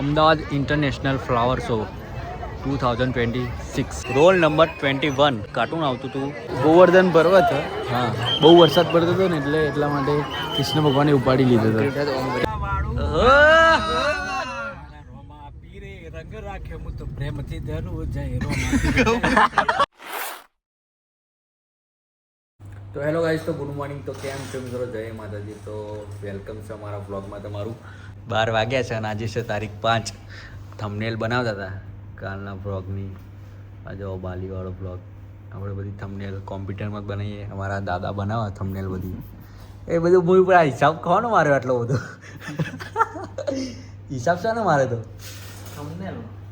Ahmedabad international flower show two thousand twenty six roll number twenty one cartoon આવતું હતું ગોવર્ધન પર્વત હા? બહુ વરસાદ પડતો હતો ને એટલે એટલા માટે કૃષ્ણ ભગવાને ઉપાડી લીધો હતો. તો હેલો ગાઈઝ તો ગુડ મોર્નિંગ તો કેમ છો? મિત્રો જય માતાજી. તો વેલકમ છે અમારા બ્લોગમાં તમારું. બાર વાગ્યા છે અને આજે છે તારીખ પાંચ. થમનેલ બનાવતા હતા કાલના બ્લોગની આજે બાલીવાળો બ્લોગ આપણે બધી થમનેલ કોમ્પ્યુટરમાં જ બનાવીએ. અમારા દાદા બનાવે થમનેલ બધી. એ બધું મૂવી પર આ હિસાબ કોનો માર્યો આટલો બધો? હિસાબ છે ને. મારે તો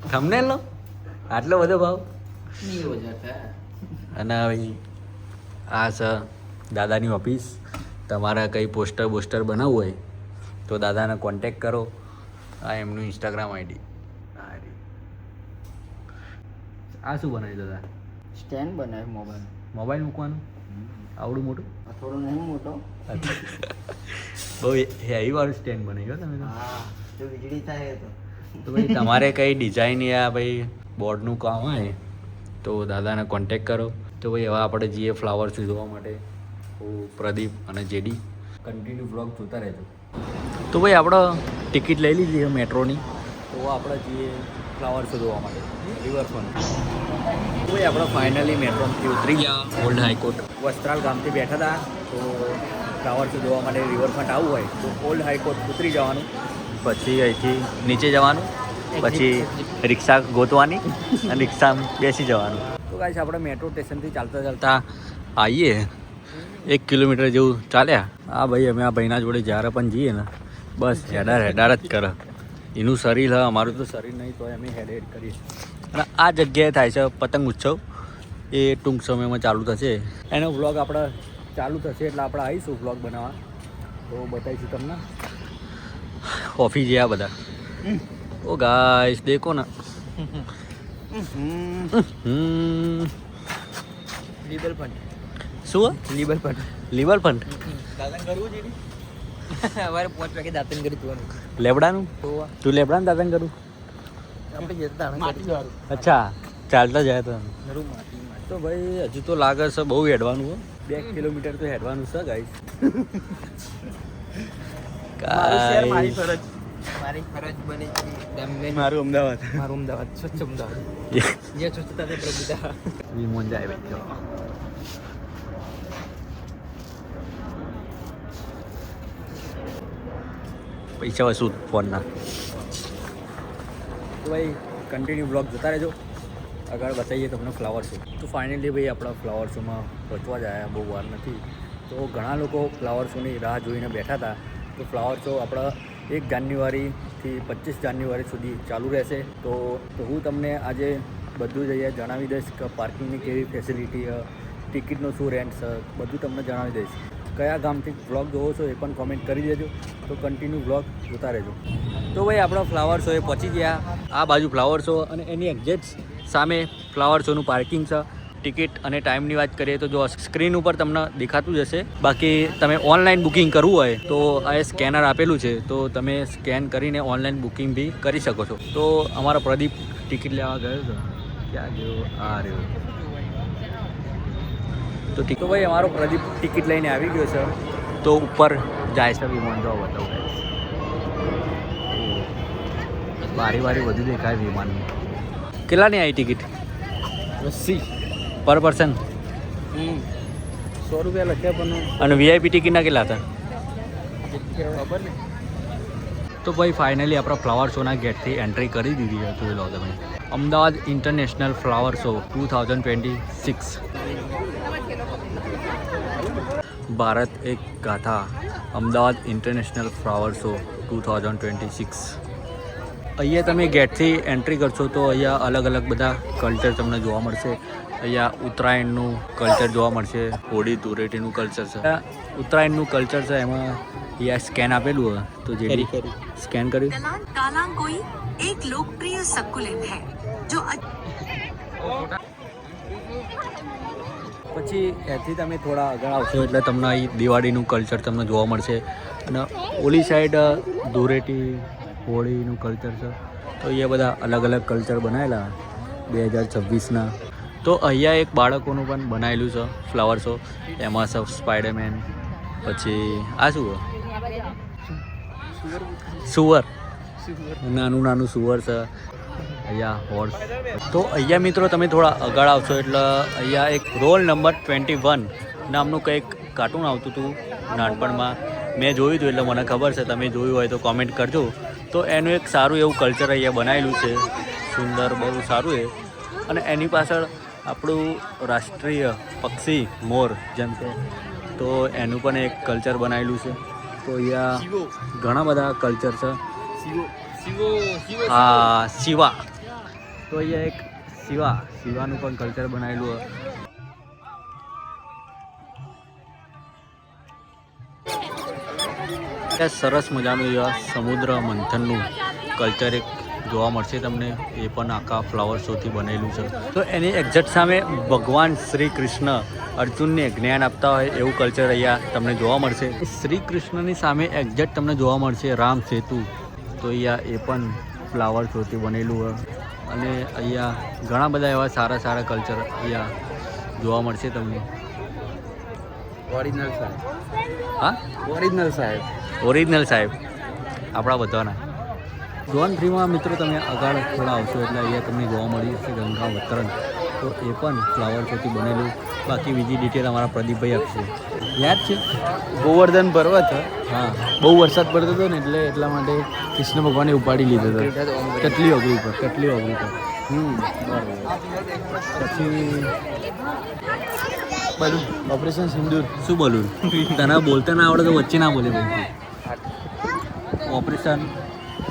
થમનેલનો આટલો બધો ભાવ? અને હવે આ સર દાદાની ઓફિસ તમારે કંઈ પોસ્ટર બોસ્ટર બનાવવું હોય? તો દાદાને કોન્ટેક કરો. આ એમનું ઇન્સ્ટાગ્રામ આઈડી આ શું બનાવ્યું દાદા? સ્ટેન્ડ બનાવ્યું મોબાઈલ મોબાઈલ મૂકવાનું? આવડું મોટું? થોડો નહીં મોટો. બહુ હેવી વાળું સ્ટેન્ડ બનાવ્યું ગયો તમે તો. વીજળી થાય તો. તો ભાઈ તમારે કંઈ ડિઝાઇન યા ભાઈ બોર્ડનું કામ હોય તો દાદાને કોન્ટેક કરો. તો ભાઈ હવે આપણે જઈએ ફ્લાવર્સ જોવા માટે. હું પ્રદીપ અને જેડી. કન્ટિન્યુ બ્લોગ જોતા રહેજો. તો ભાઈ આપણે ટિકિટ લઈ લીધી છે મેટ્રોની. તો આપણે જઈએ ફ્લાવર્સ જોવા માટે. રિવરફ્રન્ટ. તો ભાઈ આપણે ફાઇનલી મેટ્રોથી ઉતરી ગયા ઓલ્ડ હાઈકોર્ટ. વસ્ત્રાલ ગામથી બેઠા હતા. તો ફ્લાવર્સ જોવા માટે રિવરફ્રન્ટ આવવું હોય તો ઓલ્ડ હાઈકોર્ટ ઉતરી જવાનું. પછી અહીંથી નીચે જવાનું. પછી રિક્ષા ગોતવાની અને રિક્ષામાં બેસી જવાનું. તો કાંઈ આપણે મેટ્રો સ્ટેશનથી ચાલતા ચાલતા આવીએ એક કિલોમીટર જેવું ચાલ્યા. હા ભાઈ, અમે આ ભાઈના જોડે જ્યારે પણ જઈએ ને બસ હેડાર હેડાર જ કરે. એનું શરીર હ અમારું તો શરીર નહીં તો અમે હેડ હેડ કરીએ. અને આ જગ્યાએ થાય છે પતંગ ઉત્સવ. એ ટૂંક સમયમાં ચાલુ થશે. એનો વ્લોગ આપણે ચાલુ થશે એટલે આપણે આવીશું વ્લોગ બનાવવા. તો બતાવીશું તમને. ઓફિસ ગયા બધા. ઓ ગાઈસ દેખો ને. લિબર ફંડ. શું? લીબલ ફંડ. લીવર ફંડ? કરવું છે અમારે પાંચ વાગે દાતન કરી તું લેબડાનું તું લેબડાનું દાતન કરું? આપણે જતા અચ્છા ચાલતા જાય તો. ભાઈ હજુ તો લાગે છે બહુ હેડવાનું હો. બે કિલોમીટર તો હેડવાનું છે ગાઈસ મારું મારી ફરજ. મારી ફરજ બની છે મારું અમદાવાદ. મારું અમદાવાદ. સ્વચ્છ અમદાવાદ. જ્યાં સ્વચ્છતા પ્રભુતા. વિમોન જાય બેઠો. પૈસા શું ફોનના? તો ભાઈ કન્ટિન્યુ બ્લોગ જતા રહેજો. આગળ બતાવીએ તમને ફ્લાવર શો તો ફાઇનલી ભાઈ, આપણા ફ્લાવર શોમાં પહોંચવા જ આવ્યા બહુ વાર નથી. તો ઘણા લોકો ફ્લાવર શોની રાહ જોઈને બેઠા હતા. તો ફ્લાવર શો આપણા એક જાન્યુઆરીથી પચીસ જાન્યુઆરી સુધી ચાલુ રહેશે. તો હું તમને આજે બધું જ અહીંયા જણાવી દઈશ કે પાર્કિંગની કેવી ફેસિલિટી ટિકિટનો શું રેન્ટ છે, બધું તમને જણાવી દઈશ. કયા ગામથી વ્લોગ જોવો છો એ પણ કોમેન્ટ કરી દેજો. તો કન્ટિન્યુ બ્લોક જોતા રહેજો. તો ભાઈ, આપણા ફ્લાવર શો એ પહોંચી ગયા. આ બાજુ ફ્લાવર શો અને એની એક્ઝેક્ટ સામે ફ્લાવર શોનું પાર્કિંગ છે. ટિકિટ અને ટાઈમની વાત કરીએ તો જો સ્ક્રીન ઉપર તમને દેખાતું જ હશે. બાકી તમે ઓનલાઈન બુકિંગ કરવું હોય તો આ સ્કેનર આપેલું છે. તો તમે સ્કેન કરીને ઓનલાઈન બુકિંગ બી કરી શકો છો. તો અમારો પ્રદીપ ટિકિટ લેવા ગયો હતો ક્યાં ગયો? આ રહ્યો. તો ટીકો ભાઈ, અમારો પ્રદીપ ટિકિટ લઈને આવી ગયો છે. તો ઉપર જાય છે વિમાન જો બતાવું. બારી બારી બધું દેખાય વિમાનની. કેટલાની આવી ટિકિટ? રસ્સી પર પર્સન? સો રૂપિયા લખ્યા પણ અને વીઆઈપી ટિકિટના કેટલા હતા? ખબર ને? તો ભાઈ ફાઇનલી આપણા ફ્લાવર શોના ગેટથી એન્ટ્રી કરી દીધી જોઈ લો તમે Ahmedabad international flower show two thousand twenty six Bharat એક ગાથા Ahmedabad international flower show two thousand twenty six અહીંયા તમે ગેટથી એન્ટ્રી કરશો તો અહીંયા અલગ અલગ બધા કલ્ચર તમને જોવા મળશે. અહીંયા ઉત્તરાયણનું કલ્ચર જોવા મળશે હોળી ધૂળેટીનું કલ્ચર છે. ઉત્તરાયણનું કલ્ચર છે એમાં અહીંયા સ્કેન આપેલું હોય તો જે સ્કેન કર્યું. એક લોકપ્રિય સક્યુલેન્ટ હે જો પછી એથી તમે થોડા આગળ આવશો એટલે તમને અહીં દિવાળીનું કલ્ચર તમને જોવા મળશે. અને ઓલી સાઈડ ધૂળેટી હોળીનું કલ્ચર છે. તો અહીંયા બધા અલગ અલગ કલ્ચર બનાવેલા બે હજાર છવ્વીસના. તો અહીંયા એક બાળકોનું પણ બનાવેલું છે ફ્લાવર શો એમાં સબ સ્પાઈડરમેન પછી આ શું? સુવર નાનું નાનું સુવર છે. અહીંયા હોર્સ તો અહીંયા મિત્રો તમે થોડા આગળ આવશો એટલે અહીંયા એક રોલ નંબર ટ્વેન્ટી વન નામનું કંઈક કાર્ટૂન આવતું હતું નાનપણમાં. મેં જોયું હતું એટલે મને ખબર છે તમે જોયું હોય તો કોમેન્ટ કરજો. તો એનું એક સારું એવું કલ્ચર અહીંયા બનાવેલું છે. સુંદર બહુ સારું એ. અને એની પાછળ આપણું રાષ્ટ્રીય પક્ષી મોર જેમ કે. તો એનું પણ એક કલ્ચર બનાવેલું છે. તો અહીંયા ઘણા બધા કલ્ચર છે. હા શિવા. તો અહીંયા એક શિવા શિવાનું પણ કલ્ચર બનાવેલું હોય. સરસ મજાનું એવા સમુદ્ર મંથનનું કલ્ચર એક જોવા મળશે તમને. એ પણ આખા ફ્લાવર શોથી બનેલું છે. તો એની એક્ઝેક્ટ સામે ભગવાન શ્રી કૃષ્ણ અર્જુનને જ્ઞાન આપતા હોય એવું કલ્ચર અહીંયા તમને જોવા મળશે. શ્રી કૃષ્ણની સામે એક્ઝેક્ટ તમને જોવા મળશે રામ સેતુ. તો અહીંયા એ પણ ફ્લાવર શોથી બનેલું હોય. અને અહીંયા ઘણા બધા એવા સારા સારા કલ્ચર અહીંયા જોવા મળશે તમને. ઓરિજિનલ સાહેબ. હા? ઓરિજિનલ સાહેબ. ઓરિજિનલ સાહેબ. આપણા બધાના. જોન થ્રીમાં મિત્રો તમે આગળ થોડા આવશો એટલે અહીંયા તમને જોવા મળી જશે ગંગા વતરણ. તો એ પણ ફ્લાવર શોથી બનેલું. બાકી બીજી ડિટેલ અમારા પ્રદીપભાઈ આપશે. યાદ છે? ગોવર્ધન પર્વત હા? બહુ વરસાદ પડતો હતો ને એટલે એટલા માટે કૃષ્ણ ભગવાને ઉપાડી લીધો હતો. કટલી ઓગળી પર કેટલી ઓગળી પર. હમ. પછી બધું ઓપરેશન સિંદૂર. શું બોલું? તને બોલતા ના આવડે તો વચ્ચે ના બોલે ભાઈ.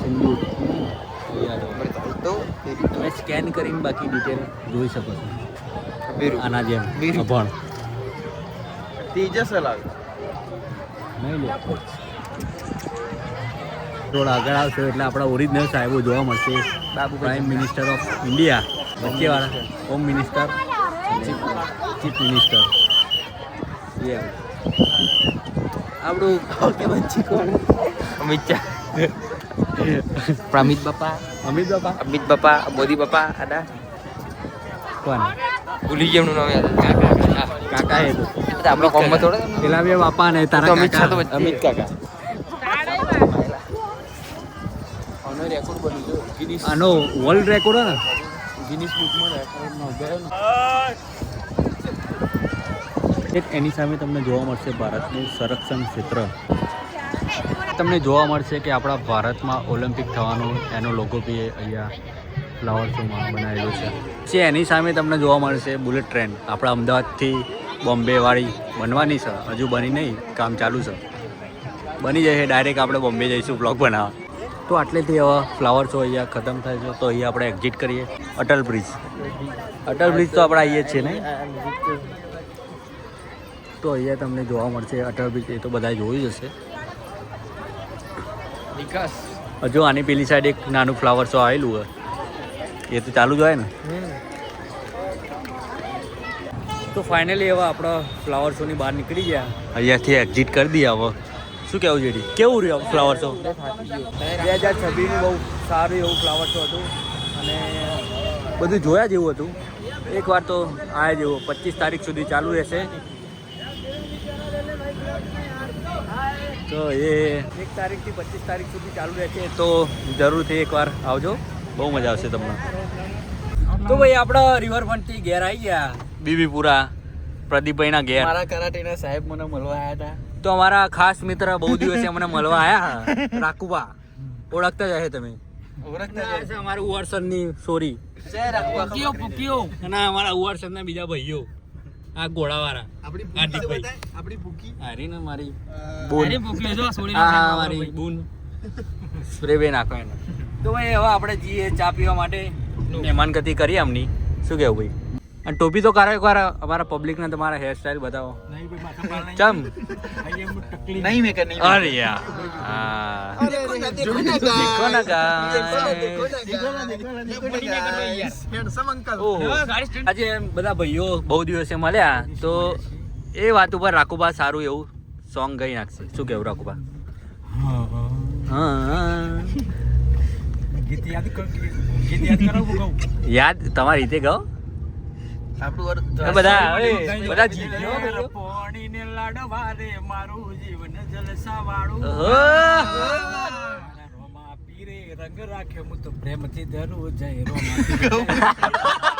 સિંદૂર તમે સ્કેન કરીને બાકી ડિટેલ જોઈ શકો છો. આના જેમ અભણ. તેજસ અલગ નહીં લે. થોડા આગળ આવશો એટલે આપણા ઓરિજિનલ સાહેબો જોવા મળશે. બાબુ પ્રાઇમ મિનિસ્ટર ઓફ ઇન્ડિયા વચ્ચેવાળા હોમ મિનિસ્ટર ચીફ મિનિસ્ટર આપણું અમિત બચ્ચી કોણ Bapak. પ્રમિત Bapak. અમિત બાપા અમિત Bapak ada. કોણ ભૂલી ગયા એમનું નામ યાદ કાકા એ. તો આપણો કોમમાં થોડા પેલા બે બાપા ને તારા અમિત કાકા. અમિત કાકા. આનો રેકોર્ડ બની ગયો. ગિનિસ આનો વર્લ્ડ રેકોર્ડ ને. ગિનિસ બુકમાં રેકોર્ડ ને એક એની સામે તમને જોવા મળશે ભારતનું સંરક્ષણ ક્ષેત્ર. તમને જોવા મળશે કે આપણા ભારતમાં ઓલિમ્પિક થવાનું એનો લોગો બી અહીંયા ફ્લાવર શોમાં બનાવેલો છે. જે એની સામે તમને જોવા મળશે બુલેટ ટ્રેન. આપણા અમદાવાદથી બોમ્બેવાળી બનવાની છે. હજુ બની નહીં, કામ ચાલુ છે. બની જશે ડાયરેક્ટ આપણે બોમ્બે જઈશું બ્લોગ બનાવવા. તો આટલેથી હવે ફ્લાવર શો અહીંયા ખતમ થાય છે. તો અહીંયા આપણે એક્ઝિટ કરીએ. અટલ બ્રિજ અટલ બ્રિજ તો આપણે આવીએ છીએ ને? તો અહીંયા તમને જોવા મળશે અટલ બ્રિજ એ તો બધાએ જોયું જ હશે. હજુ આની પેલી સાઈડ એક નાનું ફ્લાવર શો આવેલું હોય એ તો ચાલુ જ હોય ને? તો ફાઇનલી હવે આપણા ફ્લાવર શોની બહાર નીકળી ગયા. અહીંયાથી એક્ઝિટ કરી દઈએ હવે. શું કહેવું જેડી કેવું રહ્યું ફ્લાવર શો બે હજાર છવ્વીસનું બહુ સારું એવું ફ્લાવર શો હતું. અને બધું જોયા જેવું હતું? એકવાર તો આયા જેવું પચીસ તારીખ સુધી ચાલુ રહેશે. તો એ એક તારીખથી પચીસ તારીખ સુધી ચાલુ રહેશે તો જરૂરથી એકવાર આવજો. બહુ મજા આવશે તમને. તો ભાઈ આપણા રિવરફ્રન્ટથી ઘેર આવી ગયા. બીબીપુરા પ્રદીપભાઈના ઘેર. મારા કરાટેના સાહેબ મને મળવા આવ્યા હતા. તો અમારા ખાસ મિત્ર બહુ દિવસે અમને મળવા આવ્યા રાકુબા. ઓળખતા જ હશે તમે. ઓળખતા છે અમારા ઉવારસનની સોરી. છે રાખવા પુકીઓ પુકીઓ અને અમારા ઉવારસનના બીજા ભાઈઓ. આ ગોળાવાળા. હાર્દિકભાઈ આપણી ભૂકી હારી ને મારી બોન. આ મારી બોન. સ્પ્રે બે નાખો એને. તો ભાઈ હવે આપણે જઈએ ચા પીવા માટે. મહેમાનગતિ કરી આમની. શું કહેવું ભાઈ? અને ટોપી તો કારે એકવાર અમારા પબ્લિકને તમારા હેરસ્ટાઈલ બતાવો. ચમ. નહીં મેં કર નહીં અરે યાર. હા દેખો ના આજે બધા ભાઈઓ બહુ દિવસે મળ્યા તો એ વાત ઉપર રાખુબા સારું એવું સોંગ ગઈ નાખશે શું કેવું રાખુબા હા ગીત યાદ કર યાદ કરાવું કહું યાદ તમારી રીતે કહો બધા બધા પોણીને લાડવા રે મારું જીવન જલસા વાળું રંગ રાખે હું તો પ્રેમથી ધરું જય પીરે.